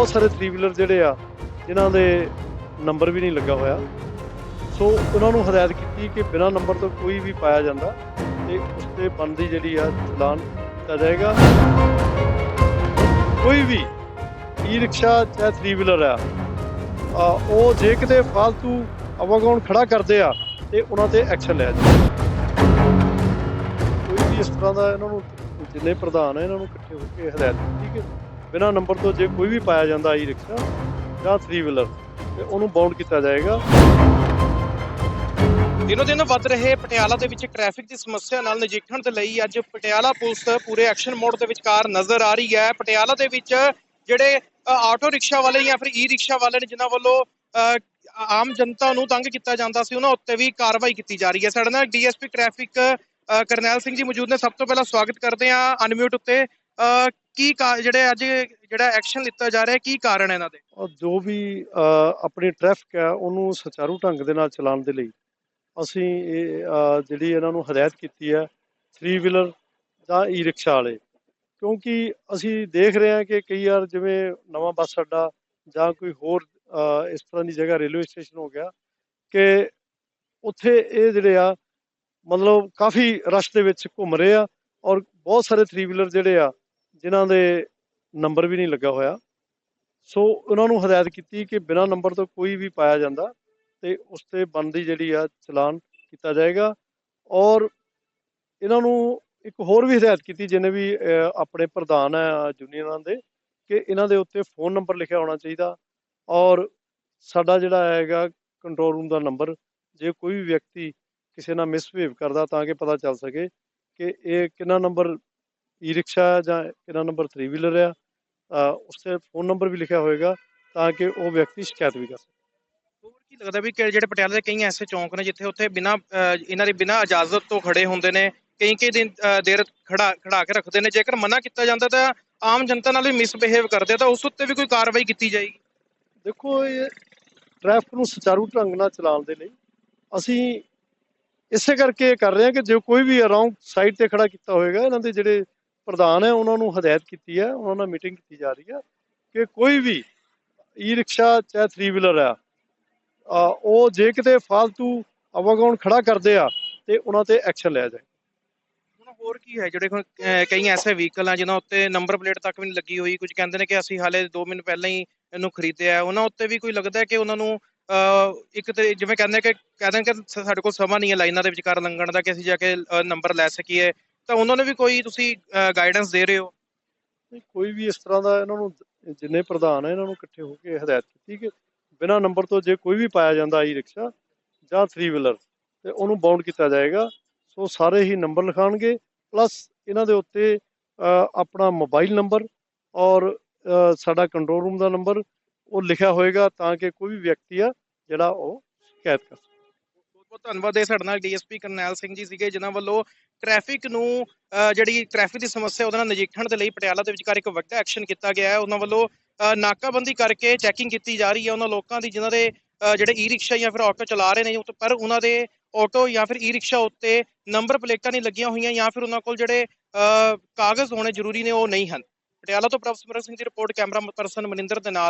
ਬਹੁਤ ਸਾਰੇ three wheeler ਜਿਹੜੇ ਆ ਜਿਨ੍ਹਾਂ ਦੇ ਨੰਬਰ ਵੀ ਨਹੀਂ ਲੱਗਾ ਹੋਇਆ। ਸੋ ਉਹਨਾਂ ਨੂੰ ਹਦਾਇਤ ਕੀਤੀ ਕਿ ਬਿਨਾਂ ਨੰਬਰ ਤੋਂ ਕੋਈ ਵੀ ਪਾਇਆ ਜਾਂਦਾ ਤੇ ਉਸ ਤੇ ਬਣਦੀ ਜਿਹੜੀ ਆ ਚਲਾਨ ਕੀਤਾ ਜਾਏਗਾ। ਕੋਈ ਵੀ ਈ ਰਿਕਸ਼ਾ ਚਾਹੇ ਥ੍ਰੀ ਵੀਲਰ ਆ, ਉਹ ਜੇ ਕਿਤੇ ਫਾਲਤੂ ਆਵਾਗੌਣ ਖੜਾ ਕਰਦੇ ਆ ਤੇ ਉਹਨਾਂ ਤੇ ਐਕਸ਼ਨ ਲਿਆ ਜਾਵੇ। ਕੋਈ ਵੀ ਇਸ ਤਰ੍ਹਾਂ ਦਾ ਇਹਨਾਂ ਨੂੰ, ਜਿੰਨੇ ਪ੍ਰਧਾਨ ਆ, ਇਹਨਾਂ ਨੂੰ ਇਕੱਠੇ ਹੋ ਕੇ ਹਦਾਇਤ ਕੀਤੀ ਕਿ ਬਿਨਾਂ ਨੰਬਰ ਤੋਂ ਜੇ ਕੋਈ ਵੀ ਪਾਇਆ ਜਾਂਦਾ ਈ ਰਿਕਸ਼ਾ ਜਾਂ ਥ੍ਰੀ ਵੀਲਰ ਤੇ ਉਹਨੂੰ ਬਾਉਂਡ ਕੀਤਾ ਜਾਏਗਾ। ਦਿਨੋ ਦਿਨ ਵੱਧ ਰਹੇ ਪਟਿਆਲਾ ਦੇ ਵਿੱਚ ਟ੍ਰੈਫਿਕ ਦੀ ਸਮੱਸਿਆ ਨਾਲ ਨਜਿੱਠਣ ਦੇ ਲਈ ਅੱਜ ਪਟਿਆਲਾ ਪੁਲਿਸ ਪੂਰੇ ਐਕਸ਼ਨ ਮੋਡ ਦੇ ਵਿਚਕਾਰ ਨਜ਼ਰ ਆ ਰਹੀ ਹੈ। ਪਟਿਆਲਾ ਦੇ ਵਿੱਚ ਜਿਹੜੇ ਆਟੋ ਰਿਕਸ਼ਾ ਵਾਲੇ ਜਾਂ ਫਿਰ ਈ ਰਿਕਸ਼ਾ ਵਾਲੇ ਨੇ ਜਿਨ੍ਹਾਂ ਵੱਲੋਂ ਆਮ ਜਨਤਾ ਨੂੰ ਤੰਗ ਕੀਤਾ ਜਾਂਦਾ ਸੀ, ਉਹਨਾਂ ਉੱਤੇ ਵੀ ਕਾਰਵਾਈ ਕੀਤੀ ਜਾ ਰਹੀ ਹੈ। ਸਾਡੇ ਨਾਲ ਡੀਐਸਪੀ ਟ੍ਰੈਫਿਕ ਕਰਨੈਲ ਸਿੰਘ ਜੀ ਮੌਜੂਦ ਨੇ। ਸਭ ਤੋਂ ਪਹਿਲਾਂ ਸਵਾਗਤ ਕਰਦੇ ਹਾਂ ਅਨਮਿਊਟ ਉੱਤੇ। ਕੀ ਕਾ- ਜਿਹੜੇ ਅੱਜ ਜਿਹੜਾ ਐਕਸ਼ਨ ਲਿੱਤਾ ਜਾ ਰਿਹਾ, ਕੀ ਕਾਰਨ ਹੈ ਇਹਨਾਂ ਦੇ? ਔਰ ਜੋ ਵੀ ਆਪਣੀ ਟ੍ਰੈਫਿਕ ਹੈ, ਉਹਨੂੰ ਸੁਚਾਰੂ ਢੰਗ ਦੇ ਨਾਲ ਚਲਾਉਣ ਦੇ ਲਈ ਅਸੀਂ ਇਹ ਜਿਹੜੀ ਇਹਨਾਂ ਨੂੰ ਹਦਾਇਤ ਕੀਤੀ ਹੈ ਥ੍ਰੀ ਵੀਲਰ ਜਾਂ ਈ ਰਿਕਸ਼ਾ ਵਾਲੇ। ਕਿਉਂਕਿ ਅਸੀਂ ਦੇਖ ਰਹੇ ਹਾਂ ਕਿ ਕਈ ਵਾਰ ਜਿਵੇਂ ਨਵਾਂ ਬੱਸ ਅੱਡਾ ਜਾਂ ਕੋਈ ਹੋਰ ਇਸ ਤਰ੍ਹਾਂ ਦੀ ਜਗ੍ਹਾ ਰੇਲਵੇ ਸਟੇਸ਼ਨ ਹੋ ਗਿਆ ਕਿ ਉੱਥੇ ਇਹ ਜਿਹੜੇ ਆ, ਮਤਲਬ ਕਾਫੀ ਰਸ਼ ਦੇ ਵਿੱਚ ਘੁੰਮ ਰਹੇ ਆ ਔਰ ਬਹੁਤ ਸਾਰੇ ਥ੍ਰੀ ਵੀਲਰ ਜਿਹੜੇ ਆ ਜਿਨ੍ਹਾਂ ਦੇ ਨੰਬਰ ਵੀ ਨਹੀਂ ਲੱਗਾ ਹੋਇਆ। ਸੋ ਉਹਨਾਂ ਨੂੰ ਹਦਾਇਤ ਕੀਤੀ ਕਿ ਬਿਨਾਂ ਨੰਬਰ ਤੋਂ ਕੋਈ ਵੀ ਪਾਇਆ ਜਾਂਦਾ ਤੇ ਉਸ ਤੇ ਬਣਦੀ ਜਿਹੜੀ ਆ ਚਲਾਨ ਕੀਤਾ ਜਾਏਗਾ। ਔਰ ਇਹਨਾਂ ਨੂੰ ਇੱਕ ਹੋਰ ਵੀ ਹਦਾਇਤ ਕੀਤੀ ਜਿਹਨੇ ਵੀ ਆਪਣੇ ਪ੍ਰਧਾਨ ਹੈ ਯੂਨੀਅਨਾਂ ਦੇ ਕਿ ਇਹਨਾਂ ਦੇ ਉੱਤੇ ਫੋਨ ਨੰਬਰ ਲਿਖਿਆ ਹੋਣਾ ਚਾਹੀਦਾ। ਔਰ ਸਾਡਾ ਜਿਹੜਾ ਹੈਗਾ ਕੰਟਰੋਲ ਰੂਮ ਦਾ ਨੰਬਰ ਜੇ ਕੋਈ ਵੀ ਵਿਅਕਤੀ ਕਿਸੇ ਨਾਲ ਮਿਸਬਿਹੇਵ ਕਰਦਾ ਤਾਂ ਕਿ ਪਤਾ ਚੱਲ ਸਕੇ ਕਿ ਇਹ ਕਿੰਨਾ ਨੰਬਰ ਈ ਰਿਕਸ਼ਾ ਜਾਂ ਕਿੰਨਾ ਨੰਬਰ ਥ੍ਰੀ ਵੀਲਰ ਆ ਉਸ ਤੇ ਫੋਨ ਨੰਬਰ ਵੀ ਲਿਖਿਆ ਹੋਏਗਾ ਤਾਂ ਕਿ ਉਹ ਵਿਅਕਤੀ ਸ਼ਿਕਾਇਤ ਵੀ ਕਰ ਸਕੇ। ਹੋਰ ਕੀ ਲੱਗਦਾ ਵੀ ਕਿ ਜਿਹੜੇ ਪਟਿਆਲੇ ਦੇ ਕਈ ਐਸੇ ਚੌਂਕ ਨੇ ਜਿੱਥੇ ਉੱਥੇ ਬਿਨਾ ਇਹਨਾਂ ਦੇ ਬਿਨਾ ਇਜਾਜ਼ਤ ਤੋਂ ਖੜੇ ਹੁੰਦੇ ਨੇ ਕਈ ਕਈ ਦਿਨ ਦੇਰ ਖੜਾ ਖੜਾ ਕੇ ਰੱਖਦੇ ਨੇ ਜੇਕਰ ਮਨਾ ਕੀਤਾ ਜਾਂਦਾ ਤਾਂ ਆਮ ਜਨਤਾ ਨਾਲ ਵੀ ਮਿਸਬਿਹੇਵ ਕਰਦੇ ਤਾਂ ਉਸ ਉੱਤੇ ਵੀ ਕੋਈ ਕਾਰਵਾਈ ਕੀਤੀ ਜਾਏਗੀ? ਦੇਖੋ ਇਹ ਟ੍ਰੈਫਿਕ ਨੂੰ ਸੁਚਾਰੂ ਢੰਗ ਨਾਲ ਚਲਾਉਣ ਦੇ ਲਈ ਅਸੀਂ ਇਸੇ ਕਰਕੇ ਇਹ ਕਰ ਰਹੇ ਹਾਂ ਕਿ ਜੇ ਕੋਈ ਵੀ ਅਰਾਊਂਡ ਸਾਈਡ ਤੇ ਖੜਾ ਕੀਤਾ ਹੋਏਗਾ ਇਹਨਾਂ ਦੇ ਜਿਹੜੇ ਪ੍ਰਧਾਨ ਹੈ, ਉਹਨਾਂ ਨੂੰ ਹਦਾਇਤ ਕੀਤੀ ਹੈ, ਉਹਨਾਂ ਨਾਲ ਮੀਟਿੰਗ ਕੀਤੀ ਜਾ ਰਹੀ ਹੈ ਕਿ ਕੋਈ ਵੀ ਈ ਰਿਕਸ਼ਾ ਚਾਹੇ ਥ੍ਰੀ ਵੀਲਰ ਆ ਉਹ ਜੇ ਕਿਤੇ ਫਾਲਤੂ ਆਵਾਗੌਣ ਖੜਾ ਕਰਦੇ ਆ ਤੇ ਉਹਨਾਂ ਤੇ ਐਕਸ਼ਨ ਲਿਆ ਜਾਏ। ਹੋਰ ਕੀ ਹੈ? ਜਿਹੜੇ ਕਈ ਐਸੇ ਵਹੀਕਲ ਆ ਜਿਨ੍ਹਾਂ ਉੱਤੇ ਨੰਬਰ ਪਲੇਟ ਤੱਕ ਵੀ ਨਹੀਂ ਲੱਗੀ ਹੋਈ। ਕੁਝ ਕਹਿੰਦੇ ਨੇ ਕਿ ਅਸੀਂ ਹਾਲੇ 2 ਮਹੀਨੇ ਪਹਿਲਾਂ ਹੀ ਇਹਨੂੰ ਖਰੀਦਿਆ ਉਹਨਾਂ ਉੱਤੇ ਵੀ ਕੋਈ ਲੱਗਦਾ ਕਿ ਉਹਨਾਂ ਨੂੰ ਇੱਕ ਤੇ ਜਿਵੇਂ ਕਹਿੰਦੇ ਕਿ ਕਹਿੰਦੇ ਕਿ ਸਾਡੇ ਕੋਲ ਸਮਾਂ ਨਹੀਂ ਹੈ ਲਾਈਨਾਂ ਦੇ ਵਿਚਕਾਰ ਲੰਘਣ ਦਾ ਕਿ ਅਸੀਂ ਜਾ ਕੇ ਨੰਬਰ ਲੈ ਸਕੀਏ। ਤਾਂ ਉਹਨਾਂ ਨੂੰ ਵੀ ਕੋਈ ਤੁਸੀਂ ਗਾਈਡੈਂਸ ਦੇ ਰਹੇ ਹੋ? ਕੋਈ ਵੀ ਇਸ ਤਰ੍ਹਾਂ ਦਾ ਇਹਨਾਂ ਨੂੰ ਜਿੰਨੇ ਪ੍ਰਧਾਨ ਹੈ ਇਹਨਾਂ ਨੂੰ ਇਕੱਠੇ ਹੋ ਕੇ ਹਦਾਇਤ ਕੀਤੀ ਕਿ ਬਿਨਾਂ ਨੰਬਰ ਤੋਂ ਜੇ ਕੋਈ ਵੀ ਪਾਇਆ ਜਾਂਦਾ ਈ ਰਿਕਸ਼ਾ ਜਾਂ ਥ੍ਰੀ ਵੀਲਰ ਤੇ ਉਹਨੂੰ ਬਾਉਂਡ ਕੀਤਾ ਜਾਏਗਾ। ਸੋ ਸਾਰੇ ਹੀ ਨੰਬਰ ਲਿਖਾਣਗੇ ਪਲੱਸ ਇਹਨਾਂ ਦੇ ਉੱਤੇ ਆਪਣਾ ਮੋਬਾਈਲ ਨੰਬਰ ਔਰ ਸਾਡਾ ਕੰਟਰੋਲ ਰੂਮ ਦਾ ਨੰਬਰ ਉਹ ਲਿਖਿਆ ਹੋਏਗਾ ਤਾਂ ਕਿ ਕੋਈ ਵੀ ਵਿਅਕਤੀ ਆ ਜਿਹੜਾ ਉਹ ਸ਼ਿਕਾਇਤ ਕਰ ਸਕੇ। ਬਹੁਤ ਬਹੁਤ ਧੰਨਵਾਦ। ਹੈ ਸਾਡੇ ਨਾਲ ਡੀਐਸਪੀ ਕਰਨੈਲ ਸਿੰਘ ਜੀ ਸੀਗੇ ਜਿਨ੍ਹਾਂ ਵੱਲੋਂ ਟ੍ਰੈਫਿਕ ਨੂੰ ਅ, ਜਿਹੜੀ ਟ੍ਰੈਫਿਕ ਦੀ ਸਮੱਸਿਆ ਉਹਦੇ ਨਾਲ ਨਜਿੱਠਣ ਦੇ ਲਈ ਪਟਿਆਲਾ ਦੇ ਵਿਚਕਾਰ ਇੱਕ ਵੱਡਾ ਐਕਸ਼ਨ ਕੀਤਾ ਗਿਆ ਹੈ। ਉਹਨਾਂ ਵੱਲੋਂ ਅ, ਨਾਕਾਬੰਦੀ ਕਰਕੇ ਚੈਕਿੰਗ ਕੀਤੀ ਜਾ ਰਹੀ ਹੈ। ਉਹਨਾਂ ਲੋਕਾਂ ਦੀ ਜਿਨ੍ਹਾਂ ਦੇ ਅ, ਜਿਹੜੇ ਈ ਰਿਕਸ਼ਾ ਜਾਂ ਫਿਰ ਆਟੋ ਚਲਾ ਰਹੇ ਨੇ ਪਰ ਉਹਨਾਂ ਦੇ ਆਟੋ ਜਾਂ ਫਿਰ ਈ ਰਿਕਸ਼ਾ ਉੱਤੇ ਨੰਬਰ ਪਲੇਟਾਂ ਨਹੀਂ ਲੱਗੀਆਂ ਹੋਈਆਂ ਜਾਂ ਫਿਰ ਉਹਨਾਂ ਕੋਲ ਜਿਹੜੇ ਅ, ਕਾਗਜ਼ ਹੋਣੇ ਜ਼ਰੂਰੀ ਨੇ ਉਹ ਨਹੀਂ ਹਨ। ਪਟਿਆਲਾ ਤੋਂ ਪ੍ਰਭਸਿਮਰਨ ਸਿੰਘ ਦੀ ਰਿਪੋਰਟ ਕੈਮਰਾ ਪਰਸਨ ਮਨਿੰਦਰ ਦੇ ਨਾਲ।